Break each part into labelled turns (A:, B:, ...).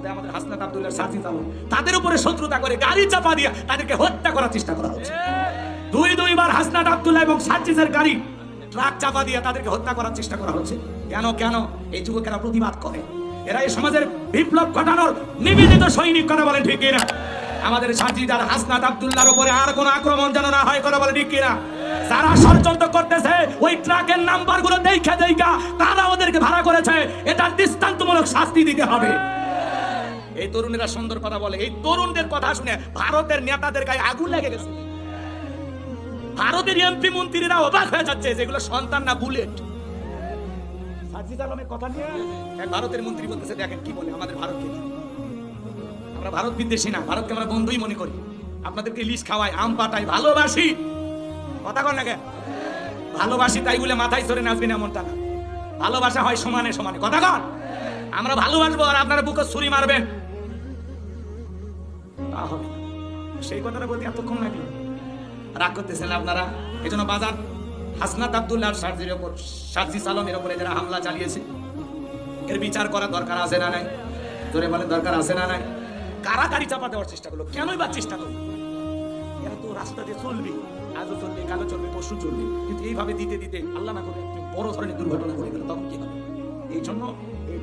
A: আমাদের আমাদের হাসনাত আব্দুল্লাহ সাজিদ আলম তাদের উপরে শত্রুতা করে, গাড়ি চাপা দিয়ে তাদেরকে হত্যা করার চেষ্টা করা হচ্ছে। দুই, দুইবার হাসনাত আব্দুল্লাহ এবং সাজিদের গাড়ি, ট্রাক চাপা দিয়ে তাদেরকে হত্যা করার চেষ্টা করা হচ্ছে। কেন কেন? এই যুবকেরা প্রতিবাদ করে। এরা এই সমাজের বিপ্লব ঘটানোর নিবেদিত সৈনিক, কথা বলেন ঠিক কিনা? আমাদের সাজিদ আর হাসনাত আব্দুল্লাহর উপরে আর কোনো আক্রমণ যেন না হয়, কথা বলে ঠিক কিনা? যারা ষড়যন্ত্র করতেছে, ওই ট্রাকের নাম্বারগুলো দেখা দেখা তারা ওদেরকে ভাড়া করেছে। এটার দৃষ্টান্তমূলক শাস্তি দিতে হবে। এই তরুণেরা সুন্দর কথা বলে। এই তরুণদের কথা শুনে ভারতের নেতাদের গায়ে আগুন লেগে গেছে। ভারতের এমপি মন্ত্রীরা অবাক হয়ে যাচ্ছে যেগুলো সন্তান না বুলেট। সাজিদ আলমের কথা নিয়ে ভারতের মন্ত্রী বলতেছে, দেখেন কি বলে আমাদের ভারতকে। আমরা ভারত বিদ্বেষী না, ভারতকে আমরা বন্ধুই মনে করি। আপনাদেরকে ইলিশ খাওয়াই, আম পাঠাই, ভালোবাসি। কথা কর না কেন? ভালোবাসি তাই বলে মাথায় চড়ে নাচবি না এমনটা না। ভালোবাসা হয় সমানে সমানে। কথা কর আমরা ভালোবাসবো আর আপনারা বুকে ছুরি মারবেন। সেই কথাটা বলতে এতক্ষণ লাগল। রাগ করতেছেন আপনারা? এই জন্য বাজার হাসনাত আবদুল্লাহ সার্জির ওপর, সার্জি সালমের ওপরে যারা হামলা চালিয়েছে, এর বিচার করার দরকার আছে না নাই? জোরে বলে দরকার আছে না নাই? কারাগারি চাপা দেওয়ার চেষ্টা করল। কেনই বা চেষ্টা করল? এরা তো রাস্তা দিয়ে চলবে, আজও চলবে কালো চলবে পশু চলবে। কিন্তু এইভাবে দিতে দিতে আল্লাহ না করে বড় ধরনের দুর্ঘটনা করে গেল। তখন কি হবে? এই জন্য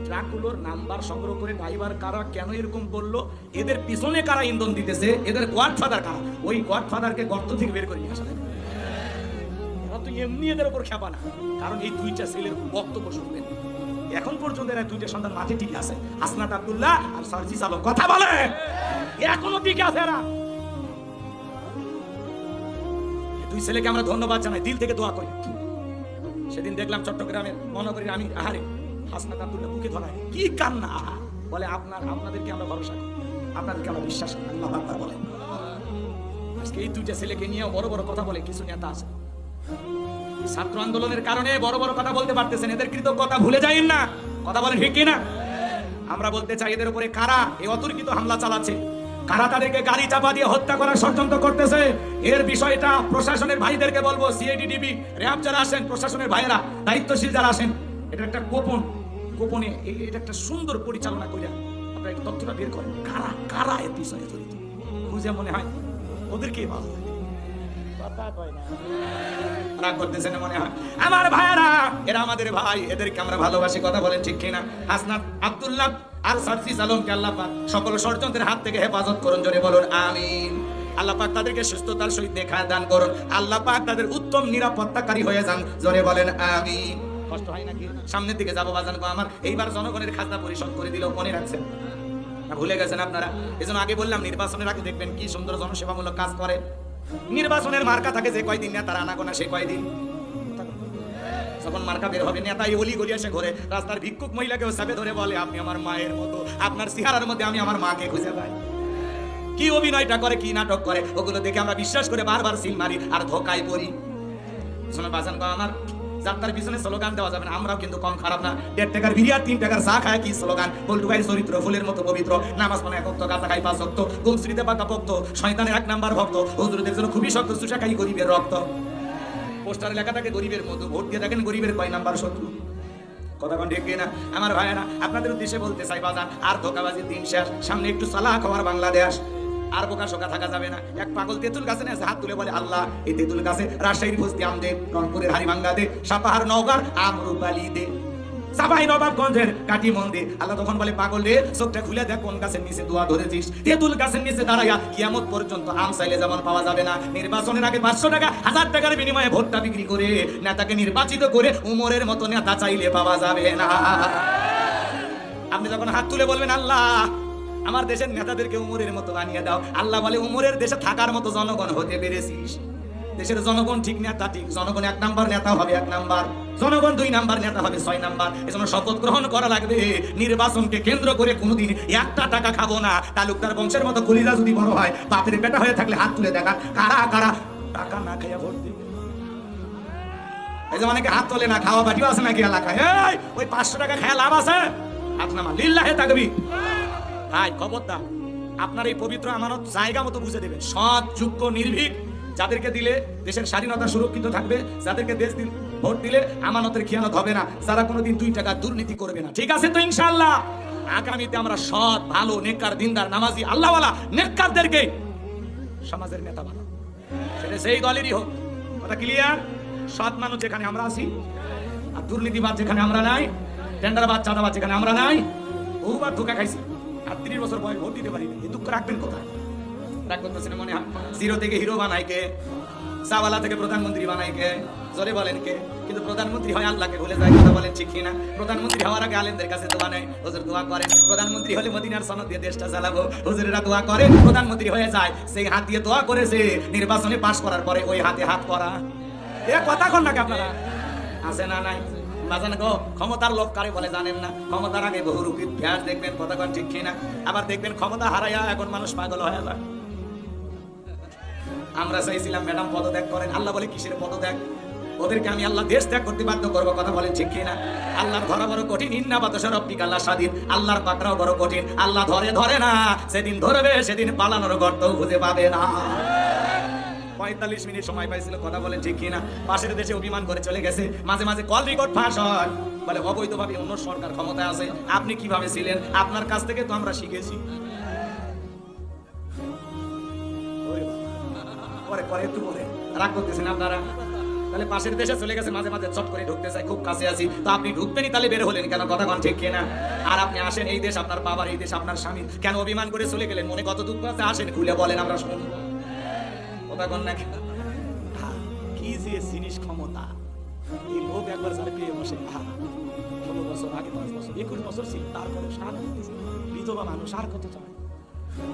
A: ট্রাকগুলোর নাম্বার সংগ্রহ করে ড্রাইভার কারা কেন এরকম বলল? এদের পিছনে কারা ইন্ধন দিতেছে? এদের গড ফাদার কারা? ওই গড ফাদারকে গর্ত থেকে বের করে নিয়ে আসা। এরা তো এমনি এদের খেপা না। কারণ এই দুইটা ছেলের বক্তব্য শুনবেন। এখন পর্যন্ত এরা দুইটা সন্তান মাঠে টিকে আছে। হাসনাত আব্দুল্লাহ আর সার্জিস আলম। কথা বলে! এখনও টিকে আছে এরা। দুই ছেলেকে আমরা ধন্যবাদ জানাই। দিল থেকে দোয়া করি। সেদিন দেখলাম চট্টগ্রামের মহানগরীর আমি আহারে। হাসনাত আব্দুল্লাহ বুকে ধরায়, কি কান্না? বলে, আপনার, আপনাদেরকে আমরা ভরসা করি, আপনাদেরকে আমরা বিশ্বাস করি। আল্লাহ আকবার বলে। আজকে এই দুইটা ছেলেকে নিয়ে বড় বড় কথা বলে কিছু নেতা আছে। ছাত্র আন্দোলনের কারণে বড় বড় কথা বলতে পারতেছেন, এদের কৃতজ্ঞতা ভুলে যাইন না। কথা বলেন, ঠিক না আমরা বলতে চাই, এদের উপরে কারা এই অতর্কিত হামলা চালাচ্ছে? কারা তাদেরকে গাড়ি চাপা দিয়ে হত্যা করার ষড়যন্ত্র করতেছে? এর বিষয়টা প্রশাসনের ভাইদেরকে বলব, সিআইডি, ডিবি, র্যাব যারা আসেন, প্রশাসনের ভাইয়েরা, দায়িত্বশীল যারা আসেন, এটা একটা গোপন গোপনে এটা একটা সুন্দর পরিচালনা করে আপনারা একটু তথ্যটা বের করেন। কারা কারা এর বিষয়ে জড়িত? বুঝে মনে হয় ওদেরকেই ভালো মনে হয়? আমার এরা আমাদের ভাই, এদেরকে আমরা ভালোবাসি, কথা বলেন ঠিক হাসনাত আব্দুল্লাহ আর হাত থেকে হেফাজত করুন, জোরে বলুন, আমিন। তাদেরকে সুস্থতার সহিত দেখা দান করুন। আল্লাহ তাদের উত্তম নিরাপত্তাকারী হয়ে যান, জোরে বলেন, আমিন। কষ্ট হয় নাকি? সামনের দিকে যাব বাজান আমার। এইবার জনগণের খাজনা পরিশোধ করে দিলেও মনে রাখছেন? ভুলে গেছেন আপনারা? এজন্য আগে বললাম নির্বাচনের আগে দেখবেন কি সুন্দর জনসেবামূলক কাজ করে। নির্বাচনের মার্কা থাকে যে কয়দিন নেতার আনাগোনা সে কয়দিন। যখন মার্কা বের হবে নেতা অলি গলি এসে ঘরে। রাস্তার ভিক্ষুক মহিলাকেও চাপে ধরে বলে, আপনি আমার মায়ের মতো। আপনার চেহারার মধ্যে আমি আমার মাকে খুঁজে পাই। কি অভিনয়টা করে, কি নাটক করে, ওগুলো দেখে আমরা বিশ্বাস করে বারবার সিল মারি আর ধোকায় পড়ি। শোনো বাজান আমার যাত্রার পিছনে স্লোগান দেওয়া যাবে না। আমরাও কিন্তু কম খারাপ না। দেড় টাকার বিরিয়ার তিন টাকার চা খায় কি স্লোগান? পল্টু চরিত্র, ফুলের মতো পবিত্র। নামাজ মানে একক গাঁজা খাই পাঁচ ভক্ত। গুমশ্রীতে পাকা ভক্ত শয়তানের এক নাম্বার ভক্ত। হুজুরদের জন্য খুবই শক্ত সুশা খাই গরিবের রক্ত। পোস্টার লেখা থাকে, গরিবের মতো ভোট দিয়ে দেখেন গরিবের কয় নাম্বার শত্রু। কথা কোন ঠিক না আমার ভাইয়েরা, আপনাদের উদ্দেশ্যে বলতে চাই বাজার আর ধোকাবাজির দিন শেষ। সামনে একটু সালাহ খাওয়ার বাংলাদেশ। আর বোকা শোকা থাকা যাবে না। এক পাগল তেঁতুল গাছে না হাত তুলে বলে, আল্লাহ, এই তেঁতুল গাছে রাজশাহীর বস্তি আম দে, রংপুরের হারিভাঙ্গা দে, সাপাহার নওগার আমরুপালি দে নবাবগঞ্জের কাটি মন্দির আল্লাহ তখন বলে, পাগল রে, চোখটা খুলে দেখ কোন গাছের নিচে দোয়া ধরেছিস। তেঁতুল গাছের নিচে দাঁড়াইয়া কিয়ামত পর্যন্ত আম চাইলে যেমন পাওয়া যাবে না। নির্বাচনের আগে পাঁচশো টাকা, হাজার টাকার বিনিময়ে ভোটটা বিক্রি করে নেতাকে নির্বাচিত করে উমরের মতো নেতা চাইলে পাওয়া যাবে না। আপনি যখন হাত তুলে বলবেন, আল্লাহ আমার দেশের নেতাদেরকে উমরের মতো বানিয়ে দাও। আল্লাহ বলে, উমরের দেশে থাকার মতো জনগণ হতে পেরেছিস। দেশের জনগণ ঠিক নেতা ঠিক। জনগণ এক নাম্বার নেতা হবে এক নাম্বার। জনগণ দুই নাম্বার নেতা হবে ছয় নাম্বার। এজন্য শপথ গ্রহণ করা লাগবে। নির্বাচনকে কেন্দ্র করে কোনোদিন একটা টাকা খাব না। তালুকদার বংশের মতো কলিজা যদি বড় হয়, বাপের বেটা হয়ে থাকলে হাত তুলে দেখা। কারা কারা? টাকা না খাইয়া ভোট দিবে। এই যে অনেকে হাত তোলে না, খাওয়া বাটিও আছে নাকি এলাকায়? ওই পাঁচশো টাকা খায়া লাভ আছে? হাত নামা, লিল্লাহে থাকবি ভাই, খবরদার। আপনার এই পবিত্র আমানত জায়গা মতো বুঝে দেবেন। সৎ, যোগ্য, নির্ভীক, যাদেরকে দিলে দেশের স্বাধীনতা সুরক্ষিত থাকবে, যাদেরকে দেশ দিন, ভোট দিলে আমানতের খেয়ানত হবে না, যারা কোনোদিন দুই টাকা দুর্নীতি করবে না। ঠিক আছে তো ইনশাল্লাহ আগামীতে আমরা সৎ, ভালো, নেককার, দিনদার, নামাজি, আল্লাহওয়ালা নেককারদেরকে সমাজের নেতা বানাবো। সেটা সেই দলেরই হোক। কথা ক্লিয়ার সৎ মানুষ যেখানে আমরা আছি, আর দুর্নীতিবাদ যেখানে আমরা নাই টেন্ডারবাদ চাঁদাবাদ যেখানে আমরা নাই, বহুবার ধোকা খাইছি। আর তিরিশ বছর বয়স, ভোট দিতে পারিনি। এই দুঃখ রাখবেন কোথায়? করতেছেন মনে হয় জিরো থেকে হিরো বানাই কে? চাওয়ালা থেকে প্রধানমন্ত্রী বানাই কে? জোরে বলেন কে? কিন্তু প্রধানমন্ত্রী হয় আল্লাহকে ভুলে যায়, কথা বলেন ঠিক কিনা? প্রধানমন্ত্রী হওয়ার আগে আলেমদের কাছে দোয়া নেয়, হুজুর দোয়া করেন। প্রধানমন্ত্রী হলে মদিনার সনদ দিয়ে দেশটা চালাবো। হুজুরেরা দোয়া করে প্রধানমন্ত্রী হয়ে যায়, সেই হাত দিয়ে দোয়া করেছে। নির্বাচনে পাশ করার পরে ওই হাতে হাত করা এ কথা কন নাকি আপনারা? আছে না নাই? বাজান গো, ক্ষমতার লোক কারে বলে জানেন না? ক্ষমতার আগে বহুরূপী ভ্যাস দেখবেন কন ঠিক কিনা? আবার দেখবেন ক্ষমতা হারাইয়া এখন মানুষ পাগল হয়ে যায়। আমরা চাইছিলাম, ম্যাডাম, পদত্যাগ করেন। আল্লাহ বলে, কিসের পদত্যাগ? ওদেরকে আমি আল্লাহ দেশ ত্যাগ করতে বাধ্য করব, কথা বলেন ঠিক কিনা? আল্লাহর ধরা বড় কঠিন, ইন্না বাতাসের আল্লাহ স্বাধীন। আল্লাহর পাকড়াও বড় কঠিন, আল্লাহ ধরে ধরে না। সেদিন ধরবে, সেদিন পালানোর গর্ত খুঁজে পাবে না। পঁয়তাল্লিশ মিনিট সময় পাইছিল, কথা বলেন ঠিক কিনা? পাশের দেশে অভিমান করে চলে গেছে। মাঝে মাঝে কল রেকর্ড ফাঁস হয়। বলে, অবৈধভাবে অন্য সরকার ক্ষমতায় আছে, আপনি কীভাবে ছিলেন? আপনার কাছ থেকে তো আমরা শিখেছি। পরে পরে একটু পরে রাগ করতেছেন আপনারা? তাহলে পাশের দেশে চলে গেছে, মাঝে মাঝে চট করে ঢুকতে চাই খুব কাছে আছি। তো আপনি ঢুকবেনই তাহলে বের হলেন কেন? কথা কন ঠিক কিনা? আর আপনি আসেন, এই দেশ আপনার বাবার, এই দেশ আপনার স্বামী কেন অভিমান করে চলে গেলেন? মনে কত দুঃখ আছে? আসেন, খুলে বলেন আমরা শুনব কথা কন না কি যে জিনিস ক্ষমতা। এই লোক একবার যারা পেয়ে বসে ষোলো বছর আগে পাঁচ বছর, একুশ বছর ছিল তারপরে সার করতেছে। বিধবা মানুষ, আর কত চায়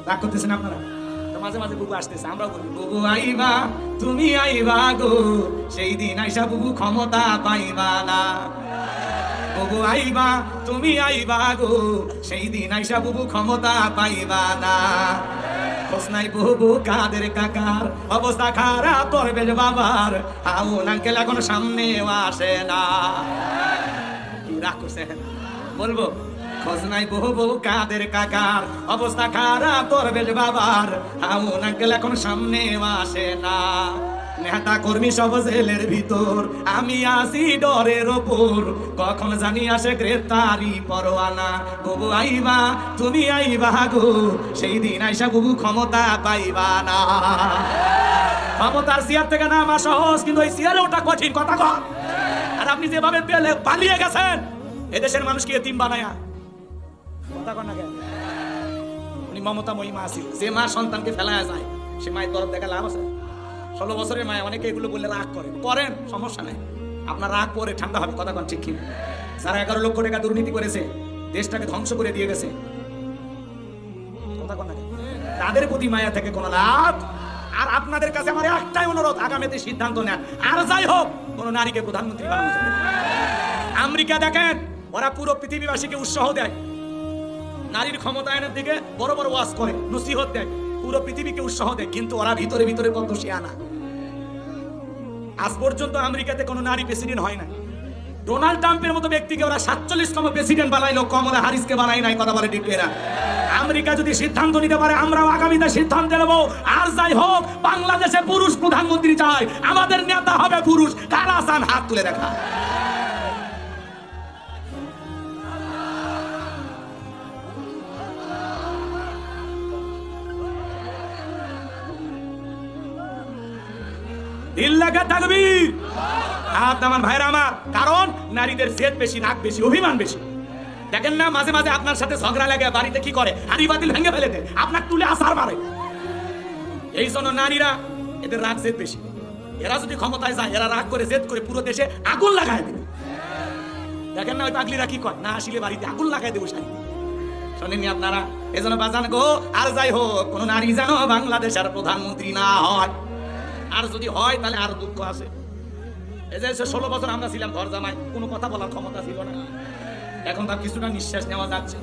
A: রাগ করতেছেন আপনারা? তো মাঝে মাঝে বুবু আসতেছে, আমরাও বলি, বুবু আইবা, তুমি আইবা গো, সেই দিন আইসা বুবু ক্ষমতা পাইবা না। বুবু আইবা, তুমি আইবা গো, সেই দিন আইসা বুবু ক্ষমতা পাইবা না। হোসনাই বহু কাদের কাকার? অবস্থা খারাপ করবে বাবার। আউন আঙ্কেল এখন সামনেও আসে না। কি রাগ করছেন বলব, খোঁজ নাই বহু বহু কাদের কাকার? অবস্থা খারাপ করবে বাবার। আউন আঙ্কেল এখন সামনে আসে না। নেতা কর্মী সব জেলের ভিতর, আমি আসি ডরের ওপর। কখন জানি আসে গ্রেপ্তারি পরোয়ানা। বুবু আইবা, তুমি আইবা গো, সেই দিন আইসা বুবু ক্ষমতা পাইবা না। ক্ষমতার চেয়ার থেকে নামা সহজ, কিন্তু ওই চেয়ারে ওটা কঠিন কথা কর আর আপনি যেভাবে পেলে পালিয়ে গেছেন, এদেশের মানুষকে এতিম বানায়া? কথা কর না কেন? উনি মমতা মহিমা আছিল যে মা সন্তানকে ফেলায় যায়, সে মায়ের দরদ দেখা লাভ আছে? ষোলো বছরের মায়, অনেকে এগুলো বললে রাগ করে। করেন সমস্যা নেই। আপনার রাগ পরে ঠান্ডা হবে, কথা কন ঠিক কি? যারা এগারো লক্ষ টাকা দুর্নীতি করেছে, দেশটাকে ধ্বংস করে দিয়ে গেছে। তাদের প্রতি মায়া থেকে কোনো লাভ? আর আপনাদের কাছে আমার একটাই অনুরোধ, আগামীতে সিদ্ধান্ত নেন। আর যাই হোক, কোন নারীকে প্রধানমন্ত্রী আমেরিকা দেখেন, ওরা পুরো পৃথিবীবাসীকে উৎসাহ দেয়। নারীর ক্ষমতায়নের দিকে বড় বড় ওয়াজ করে, নসিহত দেয়। পুরো পৃথিবীকে উৎসাহ দেয়, কিন্তু ওরা ভিতরে ভিতরে কত শিয়ানা। আজ পর্যন্ত আমেরিকাতে কোনো নারী প্রেসিডেন্ট হয় না ডোনাল্ড ট্রাম্পের মতো ব্যক্তিকে ওরা সাতচল্লিশতম প্রেসিডেন্ট বানাইলো, কমলা হারিসকে বানাই নাই, কথা বলে ঠিক আমেরিকা যদি সিদ্ধান্ত নিতে পারে, আমরাও আগামীতে সিদ্ধান্ত নেব। আর যাই হোক, বাংলাদেশে পুরুষ প্রধানমন্ত্রী চায় আমাদের নেতা হবে পুরুষ। কারা চান হাত তুলে দেখা। দিল হাত আমার, কারণ নারীদের জেদ বেশি অভিমান বেশি। দেখেন না, মাঝে মাঝে আপনার সাথে ঝগড়া লাগে, বাড়িতে কি করে? তুলে মারে। এই জন্য নারীরা এদের রাগ জেদ এরা যদি ক্ষমতায় এরা রাগ করে, জেদ করে পুরো দেশে আগুন লাগায় দেবে। দেখেন না, ওই পাগলিরা কি কয় না আসলে বাড়িতে আগুন লাগাই দেবো শাড়ি। শোনেননি আপনারা? এজন্য বাজান গো, আর যাই হোক, কোন নারী যেন বাংলাদেশের প্রধানমন্ত্রী না হয়। আর যদি হয়, তাহলে আর দুঃখ আছে। এই যে ষোলো বছর আমরা ছিলাম ঘর জামাই, কোনো কথা বলার ক্ষমতা ছিল না। এখন তার কিছুটা নিঃশ্বাস নেওয়া যাচ্ছে।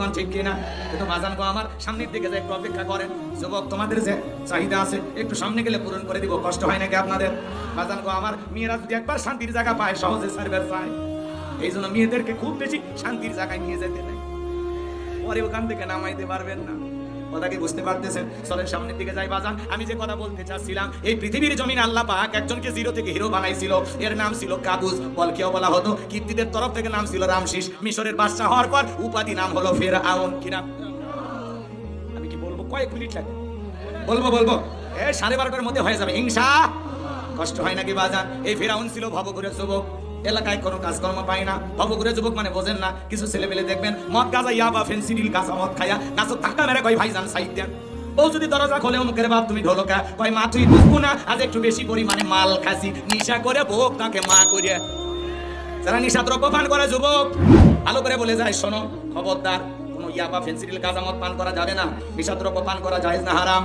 A: কোন ঠিক কিনা? কিন্তু বাজান গো আমার। সামনের দিকে যে একটু অপেক্ষা করেন। যুবক, তোমাদের যে চাহিদা আছে, একটু সামনে গেলে পূরণ করে দিব। কষ্ট হয় নাকি আপনাদের? বাজান গো আমার। মেয়েরা যদি একবার শান্তির জায়গা পায়, সহজে সার্ভে পায় এই জন্য মেয়েদেরকে খুব বেশি শান্তির জায়গায় নিয়ে যেতে নেই। পরে ওখান থেকে নামাইতে পারবেন না। কথা কি বুঝতে পারতেছেন? সরের সামনের দিকে যাই বাজান আমি যে কথা বলতে চাচ্ছিলাম, এই পৃথিবীর জমিন আল্লাহ পাক একজনকে জিরো থেকে হিরো বানাইছিল। এর নাম ছিল কাবুজ। বলকেও বলা হতো? কীর্তিদের তরফ থেকে নাম ছিল রামশিস। মিশরের বাদশা হওয়ার পর উপাধি নাম হলো ফের আউন কি নাম? আমি কি বলব? কয়েক মিনিট লাগে বলব বলব। এ সাড়ে বারোটার মধ্যে হয়ে যাবে। হিংসা কষ্ট হয় নাকি বাজান এই ফেরাউন ছিল ভবঘুরে যুবক। এলাকায় কোনো কাজকর্ম পায় না। ভবঘুরে যুবক মানে বোঝেন না, কিছু ছেলে পেলে দেখবেন, মদ গাজা ইয়াবা ফেন্সিডিল গাছা মদ খায়া গাছ ধাক্কা মেরে কয়, ভাইজান, সাইড দেন। বউ যদি দরজা খোলে মুখের বাপ, তুমি ঢোলকা। কয়, মা, তুই বুঝব না, আজ একটু বেশি পরিমাণে মাল খাসি। নিশা করে বউক তাকে মা করে যারা নিশা দ্রব্য পান করে যুবক, ভালো করে বলে যায়, শোনো, খবরদার, কোনো ইয়া বা ফেন্সিডিল গাঁজা মদ পান করা যাবে না। নিশা দ্রব্য পান করা যায় না, হারাম।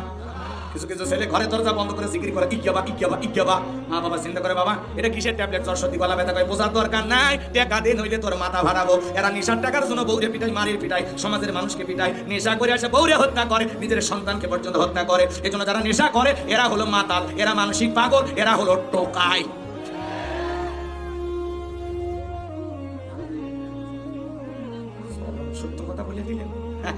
A: কিছু কিছু ছেলে ঘরে দরজা বন্ধ করে সিকিরি করে ইজ্ঞাবা ইজ্ঞাবা ইজ্ঞাবা মা বাবা চিন্তা করে, বাবা, এটা কিসের ট্যাবলেট? জ্বর, সর্দি, গলা ব্যথা করে বোঝার দরকার নাই। টাকা দিন হইলে তোর মাথা ভাড়াবো এরা নেশার টাকার জন্য বৌরে পিটাই মারির পিটাই সমাজের মানুষকে পিটাই নেশা করে আসে বৌরে হত্যা করে, নিজের সন্তানকে পর্যন্ত হত্যা করে। এজন্য যারা নেশা করে, এরা হলো মাতাল, এরা মানসিক পাগল, এরা হলো টোকাই। সত্য কথা বলে দিলেন? হ্যাঁ।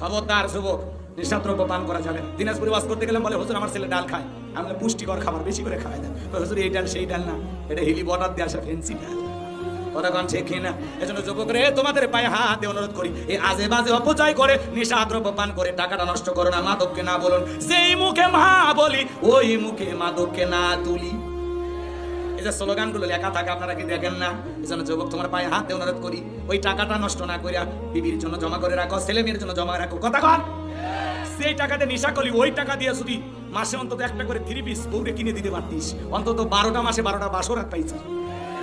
A: খবরদার যুবক নিঃসাদ্রব্য পান করা যাবে না। করতে গেলাম বলে, হুজুর, আমার ছেলে ডাল খায়। আমি পুষ্টিকর খাবার বেশি করে খাওয়াই দেন। হুজুর, এই ডাল, সেই ডাল না। এটা হিলি বর্ডার দিয়ে আসা ফেন্সি ডাল। কথা কন ঠিক না? এজন্য তোমাদের পায়ে হাতে অনুরোধ করি আজে বাজে অপচয় করে নেশা দ্রব্য পান করে টাকাটা নষ্ট করো না মাদককে না বলুন। যেই মুখে মা বলি, ওই মুখে মাদককে না তুলি। এই যে স্লোগানগুলো লেখা থাকে, আপনারা কি দেখেন না? এই জন্য যুবক, তোমার পায়ে হাতে অনুরোধ করি, ওই টাকাটা নষ্ট না করিয়া বিবির জন্য জমা করে রাখো, ছেলে মেয়ের জন্য জমা রাখো। কথা কন! সেই টাকাতে নেশা করলি, ওই টাকা দিয়ে যদি মাসে অন্তত একটা করে থ্রি পিস বউরে কিনে দিতে পারতিস। অন্তত বারোটা মাসে বারোটা বাসও আর পাইছি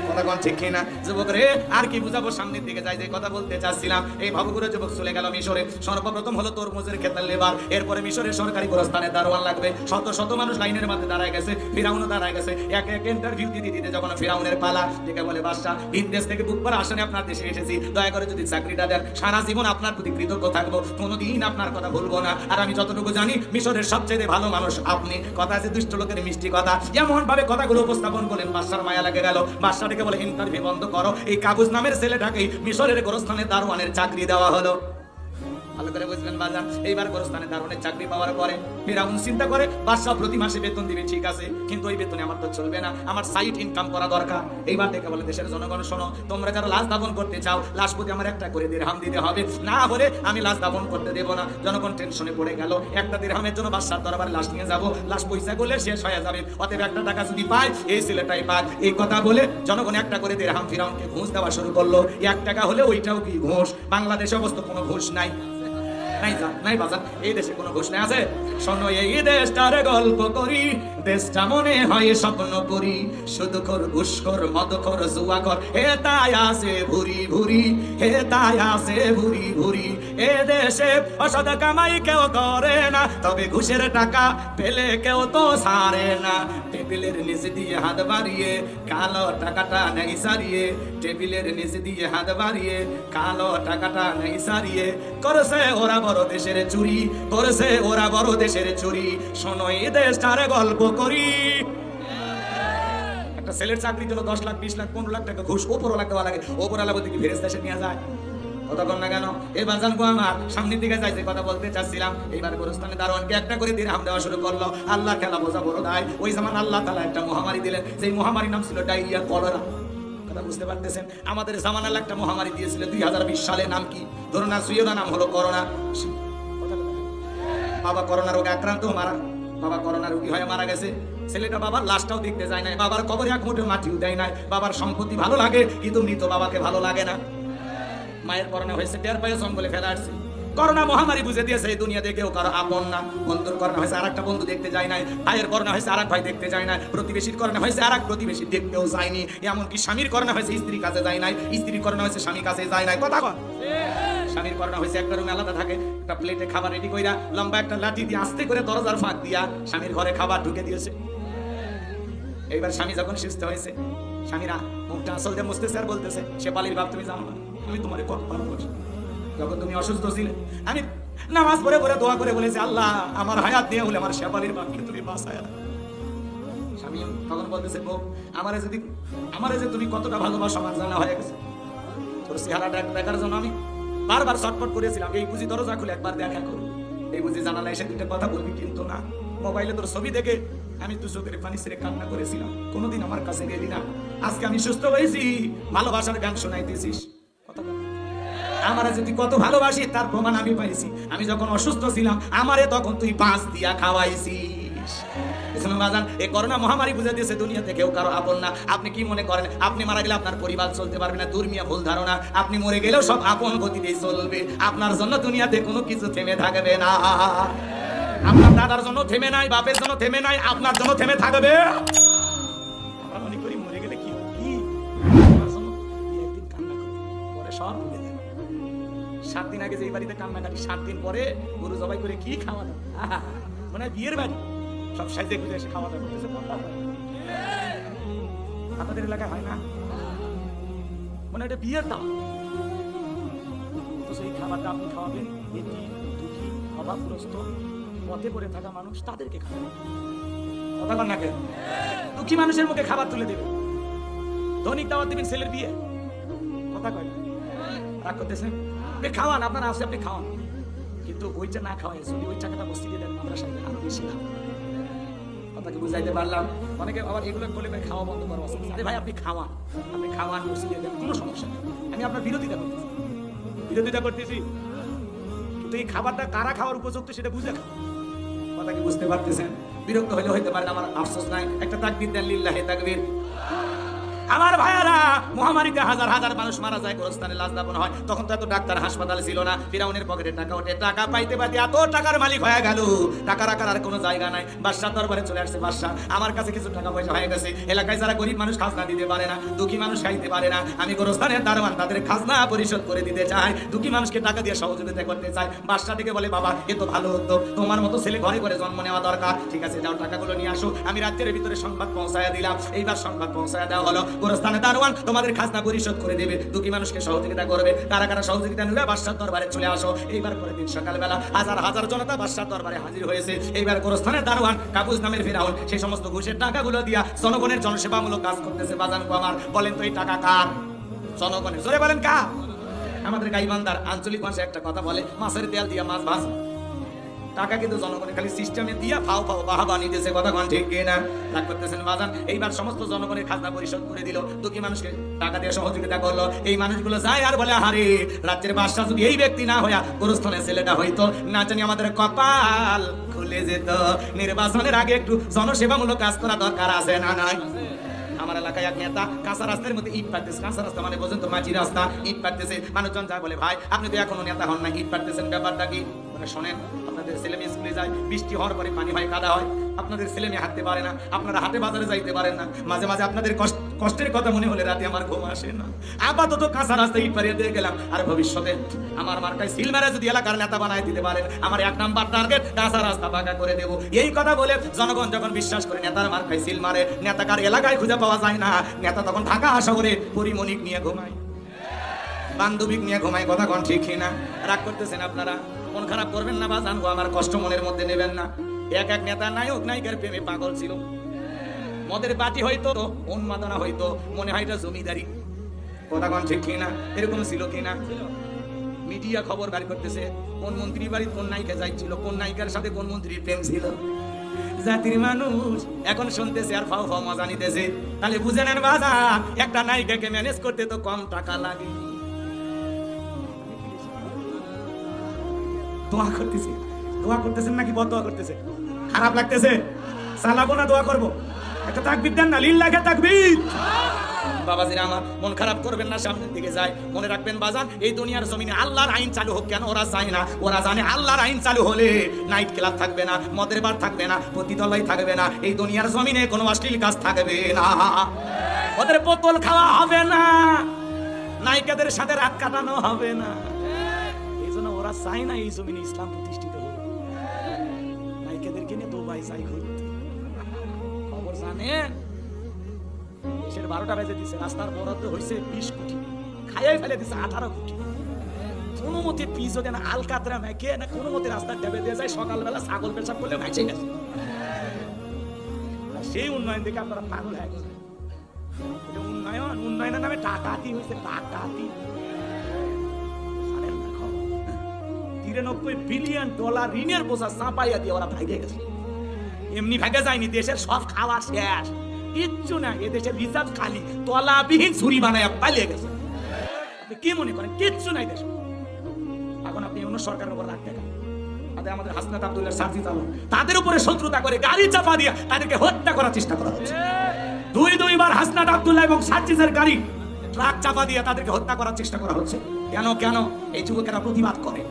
A: কথা কন ঠিক কিনা? যুবক রে, আর কি বুঝাবো? সামনের দিকে যাই, যে কথা বলতে চাচ্ছিলাম। এই ভাবগুলো যুবক চলে গেল মিশরে। সর্বপ্রথম হলো তরমুজের খেতার লেবার। এরপরে মিশরের সরকারি গোরস্থানে দারোয়ান লাগবে। শত শত মানুষ লাইনের মধ্যে দাঁড়ায় গেছে, ফিরাউনও দাঁড়ায় গেছে। এক এক ইন্টারভিউ দিতে দিতে যখন ফিরাউনের পালা দেখে বলে বাদশা ভিন দেশ থেকে বুক করে আসনে আপনার দেশে এসেছি। দয়া করে যদি চাকরিটা দেন, সারা জীবন আপনার প্রতি কৃতজ্ঞ থাকব। কোনোদিন আপনার কথা ভুলবো না। আর আমি যতটুকু জানি, মিশরের সবচেয়ে ভালো মানুষ আপনি। কথা আছে দুষ্ট লোকের মিষ্টি কথা। এমন ভাবে কথাগুলো উপস্থাপন করলেন, বাদশার মায়া লাগে গেল। বাদশাটাকে বলে ইন্টারভিউ বন্ধ করো। এই কাগজ নামের ছেলেটাকে মিশরের গোরস্থানে দারোয়ানের চাকরি দেওয়া হলো। করে বুঝবেন, বাজান, এইবার গোরস্থানে দারুণের চাকরি পাওয়ার পরে ফেরাউন চিন্তা করে, বাদশাহ প্রতি মাসে বেতন দিবে, ঠিক আছে, কিন্তু ওই বেতনে আমার তো চলবে না, আমার ইনকাম করা দরকার। এইবার থেকে বলে দেশের জনগণ, শোনো, তোমরা যারা লাশ দাপন করতে চাও লাশ প্রতি আমার একটা করে দিরহাম দিতে হবে। না হলে আমি লাশ দাপন করতে দেবো না। জনগণ টেনশনে পড়ে গেল। একটা দিরহামের জন্য বাদশার দরবারে লাশ নিয়ে যাব, লাশ পয়সা করলে শেষ হয়ে যাবে। অতএব একটা টাকা যদি পায়, এই ছেলেটাই পাক। এই কথা বলে জনগণ একটা করে ফিরাউনকে ঘুষ দেওয়া শুরু করল। এক টাকা হলে ওইটাও কি ঘুষ? বাংলাদেশে অবস্থা কোনো ঘুষ নাই। নাই নাই এই দেশে কোনো আছে? শোনো, এই দেশটার গল্প করি, দেশটা মনে হয় স্বপ্ন করি। শুধু কর মদ কর জুয়া কর হে তাই ভুরি ভুরি, হে তাই ভুরি ভুরি। এ দেশে অসদ কামাই কেউ করে না, তবে ঘুষের টাকা পেলে কেউ তো সারে না। টেবিলের নিচে দিয়ে হাত বাড়িয়ে, কালো টাকাটা নেই সারিয়ে। টেবিলের নিচে দিয়ে হাত বাড়িয়ে, কালো টাকাটা নেই সারিয়ে। করছে ওরা বড় দেশের চুরি করেছে, ওরা বড় দেশের চুরি। শোনো, এই দেশটার গল্প করি। একটা ছেলের চাকরির জন্য দশ লাখ, বিশ লাখ, পনেরো লাখ টাকা ঘুষ, ওপরওয়ালা দেওয়া লাগে। ওপরওয়ালা বলতে কি ফেরেস দেশে নিয়ে যায়। বল না কেন? আমার, সামনের দিকে কথা বলতে চাচ্ছিলাম। এইবার গোরস্থানে দারোয়ানকে একটা করে দিরহাম দেওয়া শুরু করল। আল্লাহ খেলা বোঝা বড় দায়। ওই zaman আল্লাহ তালা একটা মহামারী দিলেন। সেই মহামারীর নাম ছিল ডায়রিয়া কলেরা। কথা বুঝতে পারতেছেন? আমাদের জামানাল একটা মহামারী দিয়েছিল দুই হাজার বিশ সালে, নাম কি? ধরুন না নাম হলো করোনা। বাবা করোনা রোগে আক্রান্ত, মারা বাবা করোনা রোগী হয়ে মারা গেছে। ছেলেটা বাবার লাশটাও দেখতে যায় নাই, বাবার কবরে এক মুঠে মাটিও দেয় নাই, বাবার সম্পত্তি ভালো লাগে, কিন্তু মৃত বাবাকে ভালো লাগে না। মায়ের করোনা হয়েছে, টের পায়ে জঙ্গলে ফেলা আসছে। করোনা মহামারী বুঝে দিয়েছে, এই দুনিয়াতে কেউ কারও আপন না। বন্ধুর করোনা হয়েছে আর একটা বন্ধু দেখতে যায় নাই, ভাইয়ের করোনা হয়েছে আর এক ভাই দেখতে যায় না প্রতিবেশীর করোনা হয়েছে আর এক প্রতিবেশী দেখতেও যায়নি, এমনকি স্বামীর করোনা হয়েছে স্ত্রীর কাছে যায় নাই, স্ত্রীর করোনা হয়েছে স্বামীর কাছে যায় নাই। কথা কন। স্বামীর করোনা হয়েছে একটা রুমে আলাদা থাকে, একটা প্লেটে খাবার রেডি কইরা লম্বা একটা লাঠি দিয়ে আস্তে করে দরজার ফাঁক দিয়া স্বামীর ঘরে খাবার ঢুকে দিয়েছে। এইবার স্বামী যখন সুস্থ হয়েছে, স্বামীরা মুখটা আসল দিয়ে মুছতেছে আর বলতেছে সে পালির বাপ, তুমি জানো না, আমি তোমার কত ভালোবাসি। যখন তুমি অসুস্থ ছিলে, আমি নামাজ পড়ে পড়ে দোয়া করে বলেছি, আল্লাহ, আমার হায়াত দিয়ে হলে আমার শেপালির বাপকে তুমি বাঁচায় না। স্বামী তখন বলতেছে, বউ, আমারে যদি আমারে যে তুমি কতটা ভালোবাসো, আমার জানা হয়ে গেছে। তোর চেহারাটা দেখার জন্য আমি বারবার করেছিলাম। এই বুঝি দরজা খুলে একবার দেখা করো। এই বুঝে জানালা এসে দুটো কথা বলবি, কিন্তু না। মোবাইলে তোর ছবি দেখে আমি তো চোখের পানি কান্না করেছিলাম। কোনোদিন আমার কাছে গেলি না। আজকে আমি সুস্থ হয়েছি। ভালোবাসার গান শোনাইতেছিস। আমারে যদি কত ভালোবাসি, তার প্রমাণ আমি পাইছি। আমি যখন অসুস্থ ছিলাম, আমারে তখন তুই পাঁচ দিয়া এই করোনা মহামারী দিয়েছে দুনিয়াতে কেউ কারও আপন না। আপনি কি মনে করেন, আপনি মারা গেলে আপনার পরিবার চলতে পারবে না? দুর্মিয়া ধারণা। আপনি মরে গেলেও সব আপন চলবে। আপনার জন্য দুনিয়াতে কোনো কিছু থেমে থাকবে না। আপনার দাদার জন্য থেমে নাই, বাপের জন্য থেমে নাই, আপনার জন্য থেমে থাকবে। মনে করি মরে গেলে কি সাত দিন আগে যে বাড়িতে কান্নাকাটি সাত দিন পরে গরু জবাই করে কি খাওয়া দাওয়া মনে বিয়ের বাড়ি। সব সাইজে খুঁজে এসে খাওয়া দাওয়া করতেছে? আপনাদের এলাকায় হয় না? মানে এটা বিয়ের দাম তো সেই খাবারটা আপনি খাওয়াবেন, এটি দুঃখী, অভাবগ্রস্ত, পথে পড়ে থাকা মানুষ তাদেরকে খাওয়াবেন। কথা বল না কেন? দুঃখী মানুষের মুখে খাবার তুলে দেবে ধনিক দাওয়াত দেবেন ছেলের বিয়ে। কথা কয় রাগ করতেছেন? আপনি খাওয়ান, আপনার আছে, আপনি খাওয়ান। কিন্তু ওইটা না খাওয়াই, যদি ওই টাকাটা মসজিদে দেন, মাদ্রাসায় আরও বেশি আপনাকে বুঝাইতে পারলাম। অনেকে আবার এগুলো বলে ভাই খাওয়া বন্ধ করব আরে ভাই, আপনি খাওয়ান। আপনি খাওয়ান, মসজিদে দেন, কোনো সমস্যা আমি আপনার বিরোধিতা করতেছি। বিরোধিতা করতেছি? কিন্তু এই খাবারটা কারা খাওয়ার উপযুক্ত সেটা বুঝে খাও কথা কি বুঝতে পারতেছেন? বিরক্ত হলে হইতে পারেন আমার আফসোস নাই। একটা তাকবির দেন, লিল্লাহে তাকবীর। আমার ভাইয়ারা, মহামারীতে হাজার হাজার মানুষ মারা যায়, গোরস্থানে লাশ দাপন হয়। তখন তো এত ডাক্তার হাসপাতাল ছিল না। ফিরাউনের পকেটে টাকা ওঠে। টাকা পাইতে পাইতে এত টাকার মালিক হয়ে গেল। টাকা রাখার আর কোনো জায়গা নাই। বাদশাহ দরবারে চলে আসছে বাদশাহ। আমার কাছে কিছু টাকা পয়সা হয়ে গেছে। এলাকায় যারা গরিব মানুষ খাজনা দিতে পারে না, দুঃখী মানুষ খাইতে পারে না, আমি গোরস্থানের দারোয়ান, তাদের খাজনা পরিশোধ করে দিতে চাই। দুঃখী মানুষকে টাকা দিয়ে সহযোগিতা করতে চাই। বাদশাহ থেকে বলে, বাবা, এ তো ভালো হতো তোমার মতো ছেলে ঘরে ঘরে জন্ম নেওয়া দরকার। ঠিক আছে, যাও টাকাগুলো নিয়ে আসো। আমি রাত্রের ভিতরে সংবাদ পৌঁছায় দিলাম। এইবার সংবাদ পৌঁছায় দেওয়া হলো। গোরস্থানে দারোয়ান, তোমাদের খাজনা পরিশোধ করে দেবে। দুঃখী মানুষকে সহযোগিতা করবে। কারা কারা সহযোগিতা নেবে বাদশাহ দরবারে চলে আসো। এইবার করে দিন সকালবেলা হাজার হাজার জনতা বাদশাহ দরবারে হাজির হয়েছে। এইবার গোরস্থানের দারোয়ান, কাবুজ নামের ফেরাউন সেই সমস্ত ঘুষের টাকাগুলো দিয়া জনগণের জনসেবামূলক কাজ করতেছে বাজান আমার। বলেন তো এই টাকা কার? জনগণের। জোরে বলেন কার? আমাদের গাইবান্দার আঞ্চলিক ভাষায় একটা কথা বলে, মাছের তেল দিয়া মাছ ভাজ। টাকা কিন্তু জনগণের খালি সিস্টেমে দিয়া ফাও ফাও বাহাবা নিতেছে, কথা কোন ঠিক কিনা? রাগ করতেছেন বাজান। এইবার সমস্ত জনগণের খাজনা পরিশোধ করে দিল, দুঃখী মানুষকে টাকা দিয়ে সহযোগিতা করল। এই মানুষগুলো যায় আর বলে হারে রাজ্যের বাদশাহ যদি এই ব্যক্তি না হইয়া গোরস্থানের ছেলেটা হইতো, না জানি আমাদের কপাল খুলে যেত। নির্বাচনের আগে একটু জনসেবামূলক কাজ করা দরকার আছে না নাই? আমার এলাকায় এক নেতা, কাঁচা রাস্তার মধ্যে ইট পারতেছে কাঁচা রাস্তা মানে বোঝেন তো মাঝি রাস্তা, ইট পারতেছে মানুষজন যা বলে, ভাই, আপনি তো এখনও নেতা হন না ইট পারতেছেন ব্যাপারটা কি? শোনেন আপনাদের ছেলে মেয়ে স্কুলে যায়, বৃষ্টি হওয়ার পরে পানি হয়, কাদা হয়। আপনাদের ছেলে মেয়ে হাঁটতে পারে না, আপনারা হাটে বাজারে যাইতে পারেন না। মাঝে মাঝে আপনাদের কষ্ট কষ্টের কথা মনে হলে রাতে আমার ঘুম আসে না। আপাতত কাঁচা রাস্তায় ইট পারিয়ে দিয়ে গেলাম। আর ভবিষ্যতে আমার মার্কায় সিল মেরে যদি এলাকার নেতা বানায় দিতে পারেন, আমার এক নাম্বার টার্গেট কাঁচা রাস্তা পাকা করে দেবো। এই কথা বলে জনগণ যখন বিশ্বাস করে নেতার মার্কায় সিল মারে, নেতাকার এলাকায় খুঁজে পাওয়া যায় না। নেতা তখন ঢাকা শহরে পরিমণিক নিয়ে ঘুমায়। বান্ধবিক নিয়ে ঘুমায়, কথা কোন ঠিক না রাগ করতেছেন আপনারা? মন খারাপ করবেন না বা জানব, আমার কষ্ট মনের মধ্যে নেবেন না। এক এক নেতা নায়ক, নায়িকার প্রেমে পাগল ছিল। মদের বাটি হইতো উন্মাদনা হইতো মনে হয় এটা জমিদারি। কথা কোন ঠিক কিনা? এরকম ছিল কিনা? মিডিয়া খবর বার করতেছে, কোন মন্ত্রী বাড়ি কোন নায়িকা যাইছিল, কোন নায়িকার সাথে কোন মন্ত্রীর প্রেম ছিল? জাতির মানুষ এখন শুনতেছে আর ফাও ফাও মজা নিতেছে। তাহলে বুঝে নেন বাজা একটা নায়িকাকে ম্যানেজ করতে তো কম টাকা লাগে। দোয়া করতেছি। দোয়া করতেছেন নাকি বদ দোয়া করতেছে? খারাপ লাগতেছে। চালাবো না দোয়া করব। একটা তাকবির দেন না লিল লাগে তাকবির। বাবাজিরা আমার মন খারাপ করবেন না, সামনের দিকে যায়। মনে রাখবেন, বাজান, এই দুনিয়ার জমিনে আল্লাহর আইন চালু হোক কেন ওরা চায় না? ওরা জানে আল্লাহর আইন চালু হলে নাইট ক্লাব থাকবে না, মদের বার থাকবে না পতিতলাই থাকবে না, এই দুনিয়ার জমিনে কোনো অশ্লীল কাজ থাকবে না। ওদের বোতল খাওয়া হবে না, নায়িকাদের সাথে রাত কাটানো হবে না। ওরা চায় না এই জমিনে ইসলাম প্রতিষ্ঠিত হোক। নায়িকাদেরকে নিয়ে দুবাই চাই ঘুরতে। খবর জানেন? দেশের বারোটা বেজে দিছে, রাস্তার বরাদ্দ হয়েছে বিশ কোটি। খাইয়াই ফেলে দিছে আঠারো কোটি। কোনো মতে পিস ওকে না, আলকাতরা মেখে না, কোনো মতে রাস্তার ডেবে দিয়ে যায়, সকালবেলা ছাগল পেশাব করলে ভেসে গেছে। সেই উন্নয়ন দেখে আপনারা পাগল হয়ে গেছে উন্নয়ন, উন্নয়নের নামে টাকাতি হয়েছে টাকাতি নিরানব্বই বিলিয়ন ডলার ঋণের বোঝা চাপাইয়া দিয়ে ওরা ভাইগে গেছে। এমনি ভাগে যায়নি, দেশের সব খাওয়া শেষ। কিচ্ছু না, এ দেশের রিজার্ভ খালি, তলাবিহীন ছুরি বানায় পালিয়ে গেছে। আপনি কি মনে করেন? কিচ্ছু নাই দেশ। এখন আপনি অন্য সরকারের উপর রাখতে তাদের আমাদের হাসনাত আব্দুল্লাহ সার্জিস আলম তাদের উপরে শত্রুতা করে গাড়ি চাপা দিয়ে তাদেরকে হত্যা করার চেষ্টা করা হচ্ছে। দুই দুইবার হাসনাত আব্দুল্লাহ এবং সার্জিসের গাড়ি ট্রাক চাপা দিয়ে তাদেরকে হত্যা করার চেষ্টা করা হচ্ছে। কেন কেন? এই যুবকেরা প্রতিবাদ করে।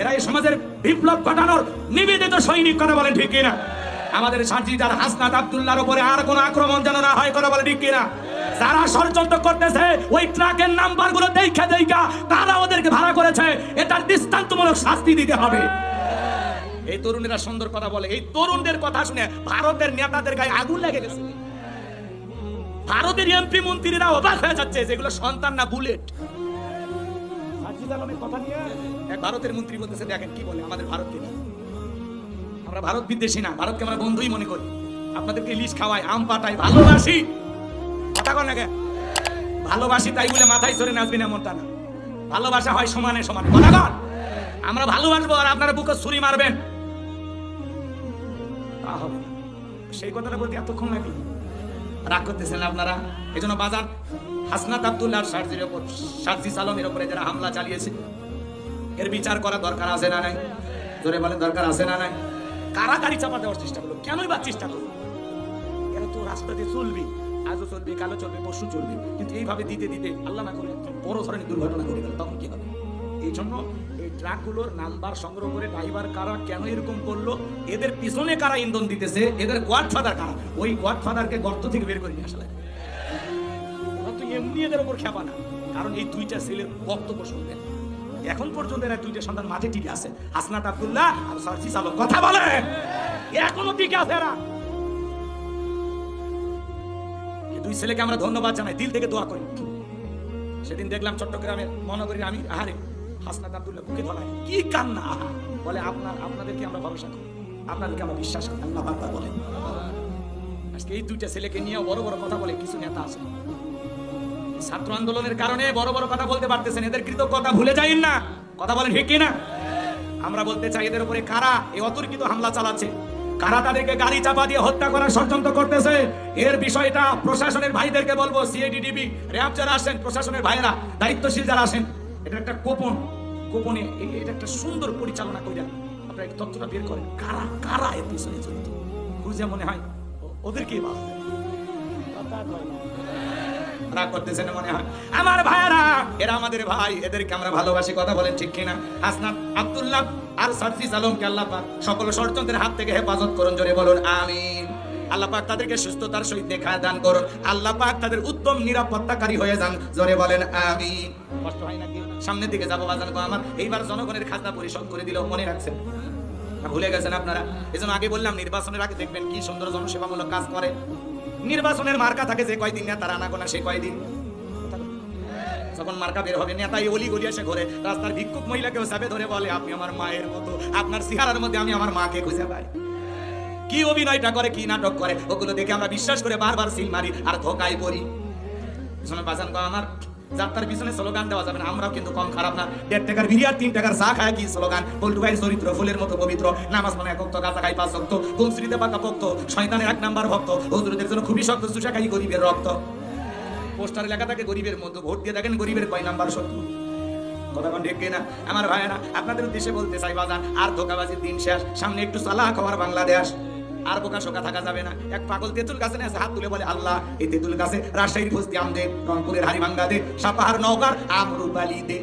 A: এরা এই সমাজের বিপ্লব ঘটানোর নিবেদিত সৈনিক, কথা বলেন ঠিক কিনা? আমাদের সার্জিস আর হাসনাত আব্দুল্লাহর উপরে আর কোনো আক্রমণ যেন না হয়, কথা বলে ঠিক কিনা? যারা ষড়যন্ত্র করতেছে, ওই ট্রাকের নাম্বারগুলো দেখা দেখা তারা ওদেরকে ভাড়া করেছে। এটার দৃষ্টান্তমূলক শাস্তি দিতে হবে। এই তরুণেরা সুন্দর কথা বলে। এই তরুণদের কথা শুনে ভারতের নেতাদের গায়ে আগুন লেগে গেছে। ভারতের এমপি মন্ত্রীরা অবাক হয়ে যাচ্ছে, যেগুলো সন্তান না বুলেট। কথা নিয়ে এক ভারতের মন্ত্রী বলতেছে, দেখেন কি বলে আমাদের ভারতকে নিয়ে। আমরা ভারত বিদ্বেষী না, ভারতকে আমরা বন্ধুই মনে করি। আপনাদেরকে ইলিশ খাওয়াই, আম পাঠাই, ভালোবাসি। কথা কর না ভালোবাসি তাই বলে মাথায় চড়ে নাচবি না এমনটা না। ভালোবাসা হয় সমানে সমানে। কথা কর আমরা ভালোবাসবো আর আপনারা বুকে ছুরি মারবেন। তা হবে। সেই কথাটা বলতে এতক্ষণ নাকি রাগ করতেছেন আপনারা? এই জন্য বাজার হাসনাত আব্দুল্লাহ সার্জির ওপর সার্জি সালমের ওপরে যারা হামলা চালিয়েছে এর বিচার করা দরকার আছে না নাই? জোরে বলেন, দরকার আছে না নাই? কারা গাড়ি চাপা দেওয়ার চেষ্টা করল কেনই বা চেষ্টা করল এরা তো রাস্তা দিয়ে চলবি, আজও চলবে কালো চলবে, পরশু চলবে। কিন্তু এইভাবে দিতে দিতে আল্লাহ না করে বড় ধরনের দুর্ঘটনা ঘটে গেল, তখন কি হবে? এই জন্য এই ট্রাকগুলোর নাম্বার সংগ্রহ করে ড্রাইভার কারা কেন এরকম করল? এদের পিছনে কারা ইন্ধন দিতেছে? এদের গোয়াড ফাদার কারা? ওই গোয়াড ফাদারকে গর্ত থেকে বের করে নিয়ে আসা লাগে ওরা তো এমনি এদের উপর খেপা না। কারণ এই দুইটা ছেলের বক্তব্য শুনবেন। এখন পর্যন্ত এরা দুইটা সন্তান মাঠে টিকে আছে। হাসনাত আব্দুল্লাহ আর সার্জিস আলম। কথা বলে! এখনও টিকে আছে এরা। দুই ছেলেকে আমরা ধন্যবাদ জানাই, দিল থেকে দোয়া করি। সেদিন দেখলাম চট্টগ্রামের মহানগরীর আমি আহারে, হাসনাত আব্দুল্লাহ বুকে ধরায়। কি কান্না! বলে, আপনার, আপনাদেরকে আমরা ভরসা করি, আপনাদেরকে আমরা বিশ্বাস করি। আল্লাহ আজকে এই দুইটা ছেলেকে নিয়ে বড় বড় কথা বলে, কিছু নেতা আছে। ছাত্র আন্দোলনের কারণে বড় বড় কথা বলতে পারতেছেন, এদের কৃতজ্ঞতা ভুলে যাইন না। কথা বলেন, ঠিক কিনা? আমরা বলতে চাই, এদের উপরে কারা এই অতর্কিত হামলা চালাচ্ছে? কারা তাদেরকে গাড়ি চাপা দিয়ে হত্যা করার ষড়যন্ত্র করতেছে? এর বিষয়টা প্রশাসনের ভাইদেরকে বলব সিআইডি ডিবি র্যাব যারা আসেন, প্রশাসনের ভাইরা দায়িত্বশীল যারা আসেন, এটা একটা গোপন, গোপনে এটা একটা সুন্দর পরিচালনা করে আপনারা তথ্যটা বের করেন। কারা কারা এর পিছনে জড়িত? খুঁজে মনে হয় ওদেরকেই বাদ রাগ করতেছেন মনে হয়। আমার ভাইরা এরা আমাদের ভাই, এদেরকে আমরা ভালোবাসি, কথা বলেন ঠিক কিনা? হাসনাত আব্দুল্লাহ আর সার্জিস আলমকে আল্লাহ পাক সকল ষড়যন্ত্রের হাত থেকে হেফাজত করুন, জোরে বলুন, আমিন। আল্লাহ পাক তাদেরকে সুস্থতার সহিত দেখা দান করুন। আল্লাহ পাক তাদের উত্তম নিরাপত্তাকারী হয়ে যান, জোরে বলেন, আমিন। কষ্ট হয় নাকি? সামনের দিকে যাব, বাজান গো আমার। এইবার জনগণের খাজনা পরিশোধ করে দিলেও মনে রাখছেন? ভুলে গেছেন আপনারা? এই জন্য আগে বললাম, নির্বাচনের আগে দেখবেন কি সুন্দর জনসেবামূলক কাজ করে। নির্বাচনের মার্কা থাকে যে কয়দিন নেতার আনা গোনা সে কয়দিন। যখন মার্কা বের হবে নেতা এই অলি গলিয়া সে ঘরে। রাস্তার ভিক্ষুক মহিলাকে হিসাবে ধরে বলে, আপনি আমার মায়ের মতো। আপনার চেহারার মধ্যে আমি আমার মাকে খুঁজে পাই। কি অভিনয়টা করে, কি নাটক করে, ওগুলো দেখে আমরা বিশ্বাস করে বারবার সিল মারি, আর ধোকায় পড়ি। বাজান আমার যাত্রার পিছনে স্লোগান দেওয়া যাবে না, আমরাও কিন্তু কম খারাপ না। দেড় টাকার বিরিয়ার তিন টাকার চা খায় কি স্লোগান? পল্টু ভাইয়ের চরিত্র, ফুলের মতো পবিত্র। নামাজ মানে এক ভক্ত গাঁজা খাই পাঁচ ভক্ত বংশ্রীতে পাকা ভক্ত শয়তানের এক নাম্বার ভক্ত। হুজুরদের জন্য খুবই শক্ত, চুষা খাই গরিবের রক্ত। পোস্টারে লেখা থাকে গরিবের মধ্যে, ভোট দিয়ে দেখেন গরিবের কয় নাম্বার শত্রু। কথা কোন না আমার ভাইয়েরা, আপনাদের উদ্দেশ্যে বলতে চাই, বাজান, আর ধোকাবাজির দিন শেষ। সামনে একটু চালা খাওয়ার বাংলাদেশ। আর বোকা শোকা থাকা যাবে না। এক পাগল তেঁতুল গাছে নিয়ে হাত তুলে বলে, আল্লাহ, এই তেঁতুল গাছে রাজশাহীর ফস্তি আম দে, রংপুরের হারিভাঙ্গা দে, সাপাহার নওগার আমরুপালি দে।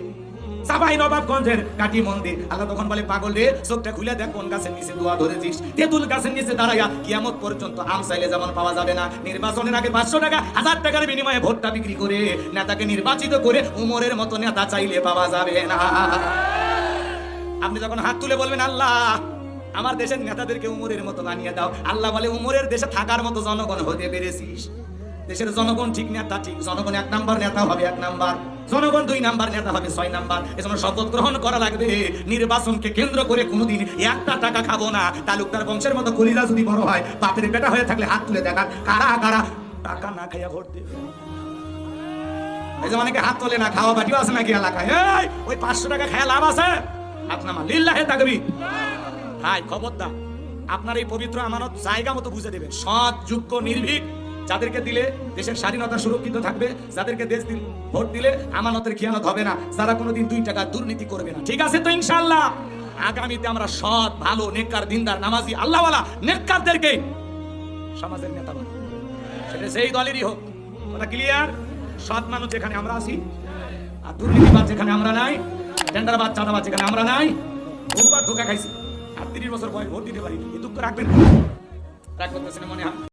A: সাবাই নবাবগঞ্জের কাটি মন্দির। আল্লাহ তখন বলে, পাগল রে, চোখটা খুলে দেখ কোন গাছের নিচে দোয়া ধরেছিস। তেঁতুল গাছের নিচে দাঁড়াইয়া কিয়ামত পর্যন্ত আম চাইলে যেমন পাওয়া যাবে না। নির্বাচনের আগে পাঁচশো টাকা, হাজার টাকার বিনিময়ে ভোটটা বিক্রি করে নেতাকে নির্বাচিত করে উমরের মতো নেতা চাইলে পাওয়া যাবে না। আপনি যখন হাত তুলে বলবেন, আল্লাহ আমার দেশের নেতাদেরকে উমরের মতো বানিয়ে দাও। আল্লাহ বলে, উমরের দেশে থাকার মতো জনগণ হতে পেরেছিস। দেশের জনগণ ঠিক নেতা ঠিক। জনগণ এক নাম্বার নেতা হবে এক নাম্বার। জনগণ দুই নাম্বার নেতা হবে ছয় নাম্বার। এজন্য শপথ গ্রহণ করা লাগবে। নির্বাচনকে কেন্দ্র করে কোনোদিন একটা টাকা খাব না। তালুকদার বংশের মতো কলিজা যদি বড় হয়, বাপের বেটা হয়ে থাকলে হাত তুলে দেখা কারা কারা? টাকা না খাইয়া ভোট দেবে। এই যে অনেকে হাত তোলে না, খাওয়া বাটিও আছে নাকি এলাকায়? ওই পাঁচশো টাকা খায়া লাভ আছে? হাত নামা লিল্লাহে হাই খবরদার। আপনার এই পবিত্র আমানত জায়গা মতো বুঝে দেবেন। সৎ, যোগ্য, নির্ভীক, যাদেরকে দিলে দেশের স্বাধীনতা সুরক্ষিত থাকবে, যাদেরকে দেশ দিল, ভোট দিলে আমানতের খেয়ানত হবে না। যারা কোনোদিন দুই টাকা দুর্নীতি করবে না। ঠিক আছে তো ইনশাআল্লাহ? আগামীতে আমরা সৎ, ভালো, নেককার, দিনদার, নামাজি, আল্লাহওয়ালা নেককারদেরকে সমাজের নেতা বানাবো। সেটা সেই দলেরই হোক। কথা ক্লিয়ার সৎ মানুষ যেখানে আমরা আছি, আর দুর্নীতিবাদ যেখানে আমরা নাই টেন্ডারবাদ চাঁদাবাদ যেখানে আমরা নাই, বহুবার ধোকা খাইছি। তিরিশ বছর বয়স ভোট দিতে পারিনি। এ রাখবেন। করতেছেন মনে হয়?